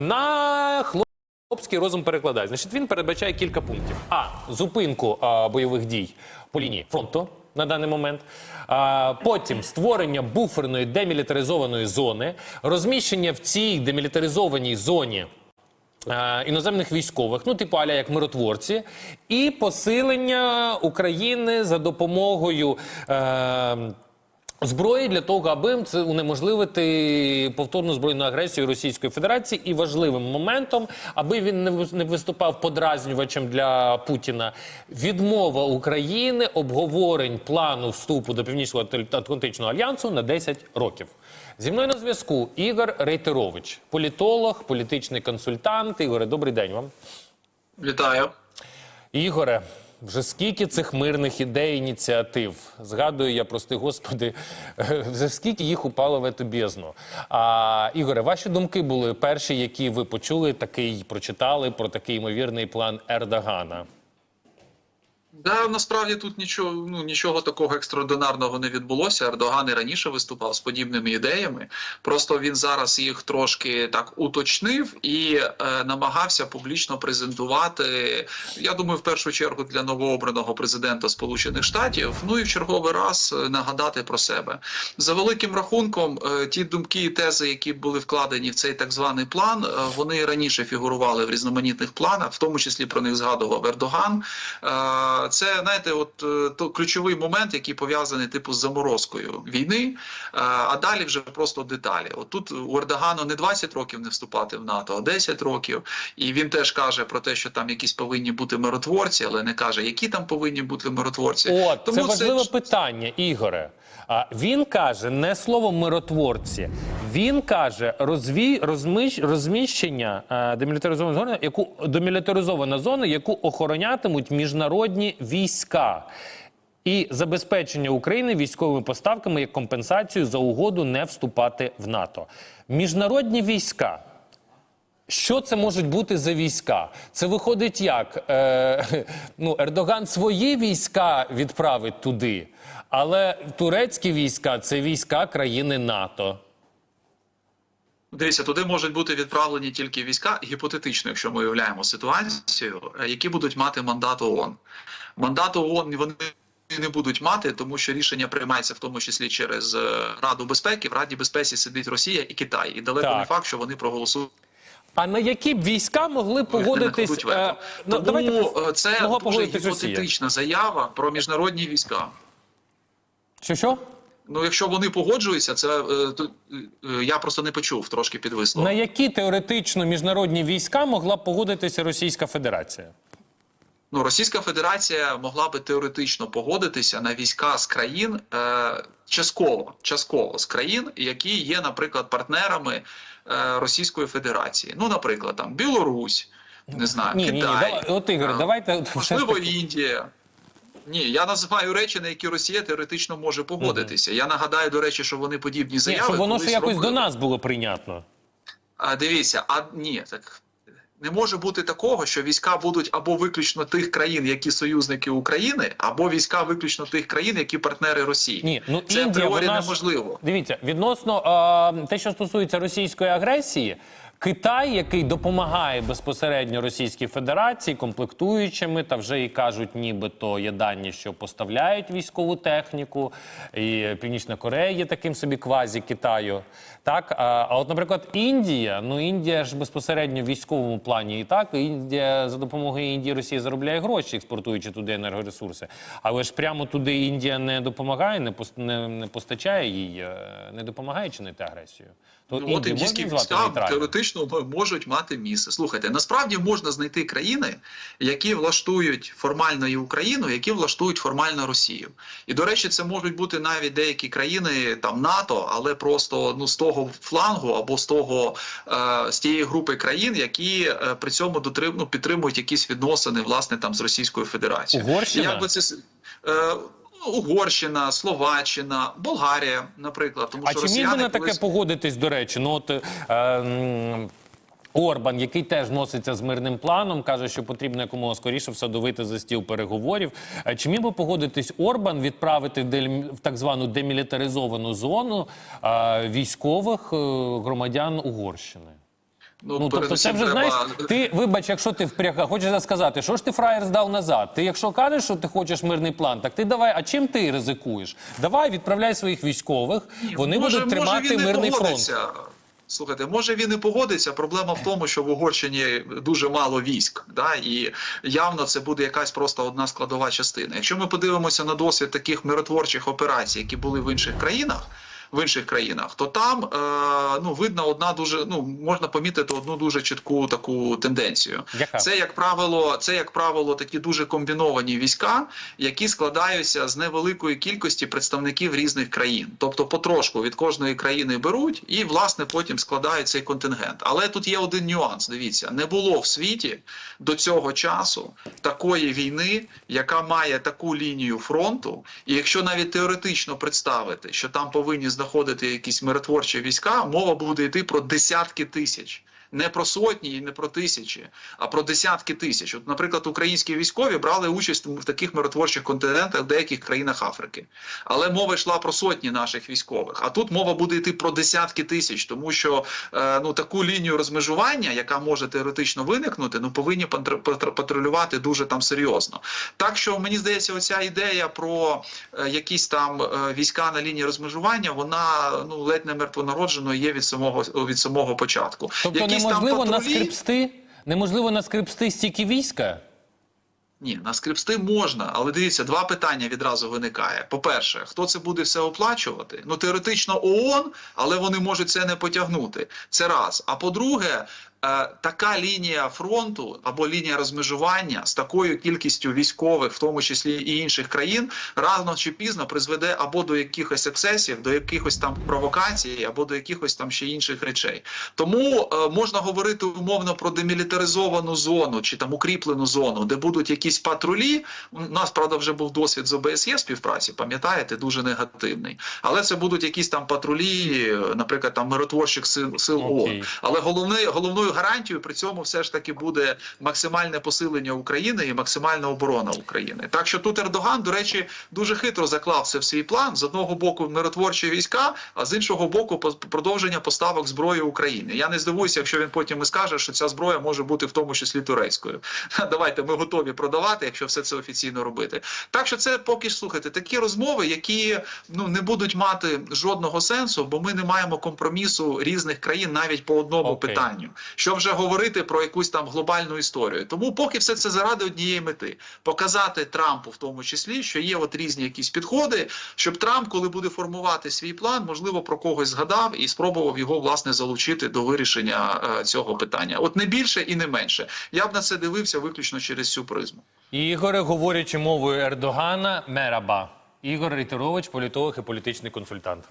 На хлопський розум перекладає. Значить, він передбачає кілька пунктів: а зупинку а, бойових дій по лінії фронту. На даний момент а, потім створення буферної демілітаризованої зони, розміщення в цій демілітаризованій зоні іноземних військових, ну типу аля як миротворці, і посилення України за допомогою. Е, Зброї для того, аби це унеможливити повторну збройну агресію Російської Федерації, і важливим моментом, аби він не вис- не виступав подразнювачем для Путіна. Відмова України обговорень плану вступу до Північного Атлантичного альянсу на 10 років. Зі мною на зв'язку Ігор Рейтерович, політолог, політичний консультант. Ігоре, добрий день вам. Вітаю. Ігоре, вже скільки цих мирних ідей, ініціатив. Згадую я, прости господи, вже скільки їх упало в ету бездну. А Ігоре, ваші думки були перші, які ви почули, такий прочитали про такий ймовірний план Ердогана. Да, насправді тут нічого, ну нічого такого екстраординарного не відбулося. Ердоган і раніше виступав з подібними ідеями. Просто він зараз їх трошки так уточнив і е, намагався публічно презентувати. Я думаю, в першу чергу для новообраного президента Сполучених Штатів. Ну і в черговий раз е, нагадати про себе за великим рахунком. е, ті думки і тези, які були вкладені в цей так званий план, е, вони раніше фігурували в різноманітних планах, в тому числі про них згадував Ердоган. Е, Це знаєте, от е, то ключовий момент, який пов'язаний типу з заморозкою війни. е, А далі вже просто деталі. От тут у Ердогану не 20 років не вступати в НАТО, а 10 років. І він теж каже про те, що там якісь повинні бути миротворці, але не каже, які там повинні бути миротворці. От це важливе питання, Ігоре. А він каже не слово миротворці, він каже розвій, розміщ, розміщення е, демілітаризованої зони, яку демілітаризована зона, яку охоронятимуть міжнародні війська. І забезпечення України військовими поставками як компенсацію за угоду не вступати в НАТО. Міжнародні війська. Що це можуть бути за війська? Це виходить як? Е, ну, Ердоган свої війська відправить туди, але турецькі війська це війська країни НАТО. Дивіться, туди можуть бути відправлені тільки війська, гіпотетично, якщо ми уявляємо ситуацію, е, які будуть мати мандат ООН. Мандат ООН вони не будуть мати, тому що рішення приймається в тому числі через е, Раду безпеки. В Раді безпеці сидить Росія і Китай, і далеко Так. не факт, що вони проголосують. А на які б війська могли погодитись? е, ну, Тому давайте е, це дуже погодитись Росія. гіпотетична заява про міжнародні війська. Що що? Ну, якщо вони погоджуються, це е, то, е, я просто не почув, трошки підвисло. На які теоретично міжнародні війська могла б погодитися Російська Федерація? Ну, Російська Федерація могла би теоретично погодитися на війська з країн е, частково, частково з країн, які є, наприклад, партнерами е, Російської Федерації. Ну, наприклад, там Білорусь, не знаю, Ні, ні, ні. Давай, от Ігор, е, давайте можливо, Індія. Ні, я називаю речі, на які Росія теоретично може погодитися. Я нагадаю, до речі, що вони подібні Ні, заяви. щоб воно ще якось до нас було прийнятно. А дивіться, а ні, так не може бути такого, що війська будуть або виключно тих країн, які союзники України, або війська виключно тих країн, які партнери Росії. Ні, ну Це Індія, апріорі вона неможливо. Дивіться, відносно е, те, що стосується російської агресії, Китай, який допомагає безпосередньо Російській Федерації комплектуючими, та вже і кажуть, нібито є дані, що поставляють військову техніку, і Північна Корея є таким собі квазі Китаю. Так, а, а от, наприклад, Індія, ну Індія ж безпосередньо в військовому плані і так. Індія за допомогою Індії Росія заробляє гроші, експортуючи туди енергоресурси. Але ж прямо туди Індія не допомагає, не не, не постачає їй, е, не допомагає чинити агресію. То Ну, Індію можна звати війська нейтральною? Теоретично можуть мати місце. Слухайте, насправді можна знайти країни, які влаштують формально і Україну, які влаштують формально Росію. І до речі, це можуть бути навіть деякі країни там НАТО, але просто ну з того флангу або з того е, з тієї групи країн, які е, при цьому дотрим, ну, підтримують якісь відносини власне там з Російською Федерацією. Угорщина? Як би це е, Угорщина, Словаччина, Болгарія, наприклад, тому А що чи міг би на таке колись- погодитись, до речі? Ну от е, Орбан, який теж носиться з мирним планом, каже, що потрібно якомога скоріше всадовити за стіл переговорів. Е, Чи міг би погодитись Орбан відправити в, дель- в так звану демілітаризовану зону е, військових е, громадян Угорщини? Ну, тобто, це вже треба- знаєш, ти вибач, якщо ти впряга, хочеш сказати, що ж ти фраєр здав назад? Ти якщо кажеш, що ти хочеш мирний план, так ти давай. А чим ти ризикуєш? Давай відправляй своїх військових, вони Може- будуть може, тримати він і мирний фронт. Слухайте, може він і погодиться. Проблема в тому, що в Угорщині дуже мало військ, да, і явно це буде якась просто одна складова частина. Якщо ми подивимося на досвід таких миротворчих операцій, які були в інших країнах. В інших країнах, то там е, ну видно одна дуже ну можна помітити одну дуже чітку таку тенденцію. Яка? Це як правило, це як правило такі дуже комбіновані війська, які складаються з невеликої кількості представників різних країн. Тобто, потрошку від кожної країни беруть і власне потім складають цей контингент. Але тут є один нюанс. Дивіться, не було в світі до цього часу такої війни, яка має таку лінію фронту. І якщо навіть теоретично представити, що там повинні знаходити якісь миротворчі війська, мова буде йти про десятки тисяч. Не про сотні і не про тисячі, а про десятки тисяч. От, наприклад, українські військові брали участь в таких миротворчих континентах в деяких країнах Африки. Але мова йшла про сотні наших військових. А тут мова буде йти про десятки тисяч, тому що е, ну таку лінію розмежування, яка може теоретично виникнути, ну повинні патр- патр- патрулювати дуже там серйозно. Так що мені здається, оця ідея про е, якісь там е, війська на лінії розмежування, вона ну ледь не мертвонароджено є від самого від самого початку. Тобто Якісь неможливо наскрипсти, неможливо наскрипсти стільки війська. Ні, на скрипсти можна, але дивіться, два питання відразу виникає. По-перше, хто це буде все оплачувати? Ну теоретично ООН, але вони можуть це не потягнути. Це раз. А по-друге, така лінія фронту або лінія розмежування з такою кількістю військових, в тому числі і інших країн, рано чи пізно призведе або до якихось ексцесів, до якихось там провокацій, або до якихось там ще інших речей. Тому е, можна говорити умовно про демілітаризовану зону чи там укріплену зону, де будуть якісь патрулі. У нас правда вже був досвід з ОБСЄ співпраці, пам'ятаєте, дуже негативний. Але це будуть якісь там патрулі, е, наприклад, там миротворчих сил сил. ООН. Але головне, головною гарантією при цьому все ж таки буде максимальне посилення України і максимальна оборона України. Так що тут Ердоган, до речі, дуже хитро заклав це в свій план. З одного боку миротворчі війська, а з іншого боку, продовження поставок зброї України. Я не здивуюся, якщо він потім і скаже, що ця зброя може бути в тому числі турецькою. Давайте ми готові продавати, якщо все це офіційно робити. Так що це поки слухайте, такі розмови, які ну не будуть мати жодного сенсу, бо ми не маємо компромісу різних країн навіть по одному Окей. питанню. Що вже говорити про якусь там глобальну історію. Тому поки все це заради однієї мети показати Трампу, в тому числі, що є от різні якісь підходи, щоб Трамп, коли буде формувати свій план, можливо, про когось згадав і спробував його власне залучити до вирішення е, цього питання. От не більше і не менше. Я б на це дивився виключно через цю призму. Ігоре, говорячи мовою Ердогана, мераба. Ігор Рейтерович, політолог і політичний консультант.